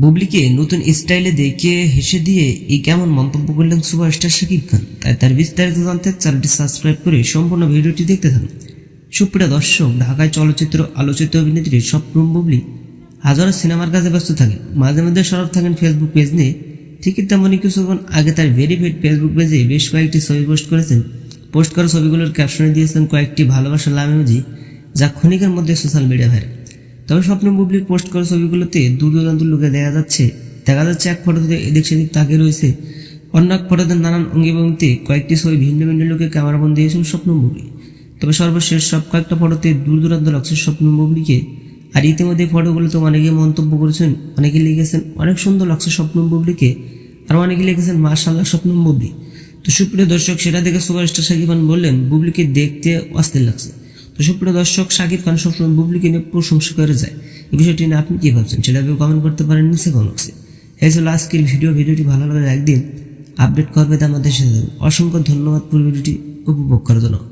বুবলিকে নতুন স্টাইলে দেখে হেসে দিয়ে এই কেমন মন্তব্য করলেন সুপারস্টার শাকিব খান। তাই তার বিস্তারিত জানতে চ্যানেলটি সাবস্ক্রাইব করে সম্পূর্ণ ভিডিওটি দেখতে থাকুন। সুপ্রিয় দর্শক, ঢাকায় চলচ্চিত্র আলোচিত অভিনেত্রী স্বপ্নম বুবলি হাজারো সিনেমার কাজে ব্যস্ত থাকেন। মাঝে মধ্যে সরব থাকেন ফেসবুক পেজ নিয়ে। ঠিক তেমনই কিছুক্ষণ আগে তার ভেরিফাইড ফেসবুক পেজে বেশ কয়েকটি ছবি পোস্ট করেছেন। পোস্ট করা ছবিগুলোর ক্যাপশনে দিয়েছেন কয়েকটি ভালোবাসার লামেমজি যা ক্ষণিকের মধ্যে সোশ্যাল মিডিয়া ভাইরাল। তবে স্বপ্ন বুবলির পোস্ট করা ছবিগুলোতে দূর দূরান্ত লোকে দেখা যাচ্ছে। দেখা যাচ্ছে এক ফটোতে এদিক সেদিক তাকে রয়েছে। অন্য এক ফটোতে নানান অঙ্গিভঙ্গিতে কয়েকটি ছবি ভিন্ন ভিন্ন লোকে ক্যামেরা ক্যামেরাবন্দি দিয়েছেন স্বপ্ন বুবলি। তবে সর্বশেষ সব কয়েকটা ফটোতে দূর দূরান্ত লাগছে স্বপ্ন বুবলিকে। আর ইতিমধ্যে ফটোগুলোতে অনেকে মন্তব্য করেছেন অনেকে লিখেছেন, অনেক সুন্দর লাগছে স্বপ্ন বুবলিকে। আর অনেকে লিখেছেন মার্শাল্লাহ স্বপ্ন বুবলি। তো সুপ্রিয় দর্শক, সেটা দেখে সুপারস্টার সাকিব খান বললেন, বুবলিকে দেখতে অস্থির লাগছে। তো সুপ্রিয় দর্শক, সাকিব খান সবসময় বুবলিকে নিয়ে প্রশংসা করে যায়। এই বিষয়টি নিয়ে আপনি কী ভাবছেন? সেটা কমেন্ট করতে পারেন নিচে কমেন্টসে এই ছিল আজকের ভিডিও ভিডিওটি ভালো লাগলে একদিন আপডেট করবে আমাদের সাথে। অসংখ্য ধন্যবাদ পুরো ভিডিওটি উপভোগ করার জন্য।